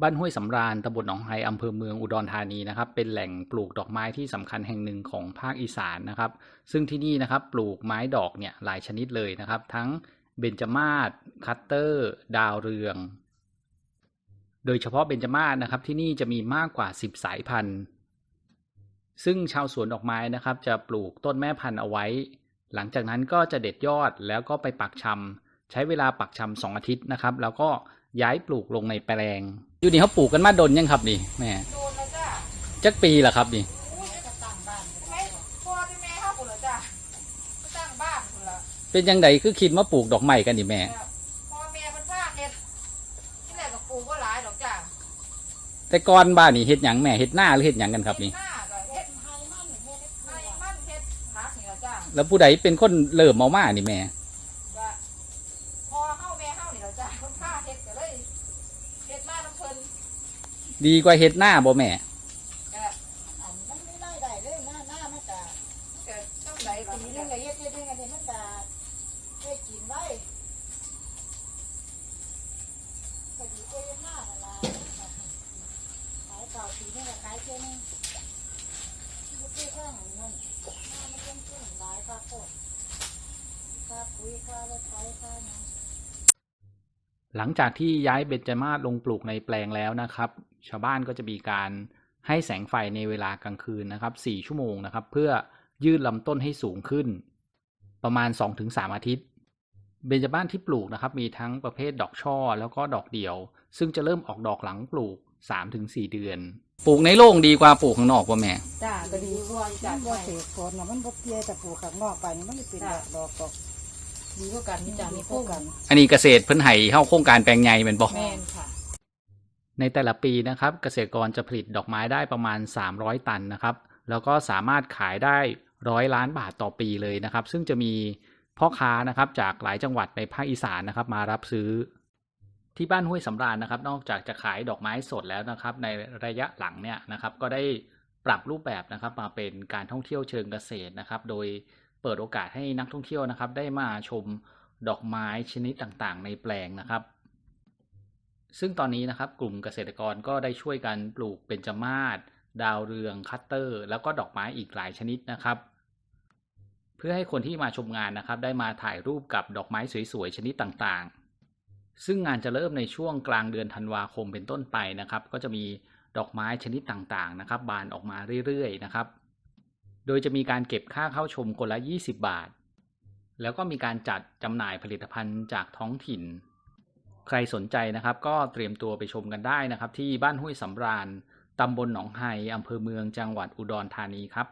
บ้านห้วยสำราญตำบลหนองไฮอำเภอเมืองอุดรธานีนะครับ เป็นแหล่งปลูกดอกไม้ที่สำคัญแห่งหนึ่งของภาคอีสานนะครับ ซึ่งที่นี่นะครับปลูกไม้ดอกเนี่ยหลายชนิดเลยนะครับ ทั้งเบญจมาศคัตเตอร์ ดาวเรือง โดยเฉพาะเบญจมาศนะครับที่นี่จะมีมากกว่า 10 สายพันธุ์ ซึ่งชาวสวนดอกไม้นะครับ จะปลูกต้นแม่พันธุ์เอาไว้ หลังจากนั้นก็จะเด็ดยอดแล้วก็ไปปักชำใช้เวลาปักชำสองอาทิตย์นะครับ แล้วก็ ย้ายปลูกลงในแปลง อยู่นี่เขาปลูกกันมาดนยังครับนี่แม่โดนแล้วจ้ะจักปีละครับนี่อุ้ยจะตั้งบ้านไม่พ่อที่แม่เข้าปุ๋ยจ้ะจะตั้งบ้านปุ๋ยละเป็นยังไงคือคิดมาปลูกดอกไม้กันนี่แม่พ่อแม่เป็นผ้าเฮ็ดที่แรกก็ปลูกก็หลายดอกจ้ะแต่ก่อนบ้านนี่เฮ็ดหยังแม่เฮ็ดหน้าหรือเฮ็ดหยังกันครับนี่ หน้าก็เฮ็ดไฮมันเฮ็ดไฮมันเฮ็ดผักนี่ละจ้ะแล้วผู้ใดเป็นคนเริ่มเอามานี่แม่ ก็พอเข้าแม่เข้านี่ละจ้ะคนผ้าเฮ็ดก็เลยเฮ็ดมาน้ำเพลิน ดีกว่าเฮ็ดหน้าบ่แม่ ก็อันมันไม่ได้ได้เลยหน้าหน้ามันก็ก็ต้องได้ปีนึงก็เฮ็ดเฮ็ดเฮ็ดอันนี้มันจะได้กินไว้พอดีก็ยังหน้าละลายขายเก่าปีนึงก็ขายเท่านึงไม่ใช่ข้านั่นหน้ามันต้องขึ้นหลายค่าโคตรค่าปุ๋ยค่ารถไฟค่าหยังหลังจากที่ย้ายเบญจมาศลงปลูกในแปลงแล้วนะครับ ชาวบ้านก็จะมีการให้แสงไฟในเวลากลางคืนนะครับ 4 ชั่วโมงนะครับ เพื่อยืดลำต้นให้สูงขึ้น ประมาณ 2-3 อาทิตย์ เบญจมาศที่ปลูกนะครับ มีทั้งประเภทดอกช่อแล้วก็ดอกเดี่ยว ซึ่งจะเริ่มออกดอกหลังปลูก 3-4 เดือน ปลูกในโรงดีกว่าปลูกข้างนอกป่ะแม่ จ้ะก็ดีกว่าจ้ะมันบ่เสกฝนน่ะมันบ่เตี้ยแต่ปลูกข้างนอกไปนี่มันจะเป็นดอกดอกดอกดีกว่ากันนี่จ้ะนี่พพววกกกักันนอันนี้เกษตรเพิ่นไห้เข้าโครงการแปลงใหญ่เป็นบ่แม่นค่ะ ในแต่ละปีนะครับเกษตรกรจะผลิตดอกไม้ได้ประมาณ 300 ตันนะครับ แล้วก็สามารถขายได้ร้อยล้านบาทต่อปีเลยนะครับ ซึ่งจะมีพ่อค้านะครับจากหลายจังหวัดในภาคอีสานนะครับ มารับซื้อที่บ้านห้วยสำราญนะครับ นอกจากจะขายดอกไม้สดแล้วนะครับ ในระยะหลังเนี่ยนะครับ ก็ได้ปรับรูปแบบนะครับมาเป็นการท่องเที่ยวเชิงเกษตรนะครับ โดยเปิดโอกาสให้นักท่องเที่ยวนะครับ ได้มาชมดอกไม้ชนิดต่างๆ ในแปลงนะครับ ซึ่งตอนนี้นะครับกลุ่มเกษตรกรก็ได้ช่วยกันปลูกเบญจมาศดาวเรืองคัตเตอร์ แล้วก็ดอกไม้อีกหลายชนิดนะครับ เพื่อให้คนที่มาชมงานนะครับ ได้มาถ่ายรูปกับดอกไม้สวยๆชนิดต่างๆ ซึ่งงานจะเริ่มในช่วงกลางเดือนธันวาคมเป็นต้นไปนะครับ ก็จะมีดอกไม้ชนิดต่างๆนะครับ บานออกมาเรื่อยๆนะครับ โดยจะมีการเก็บค่าเข้าชมคนละ 20 บาท แล้วก็มีการจัดจำหน่ายผลิตภัณฑ์จากท้องถิ่น ใครสนใจนะครับ ก็เตรียมตัวไปชมกันได้นะครับ ที่บ้านห้วยสำราญตำบลหนองไฮอำเภอเมืองจังหวัดอุดรธานีครับ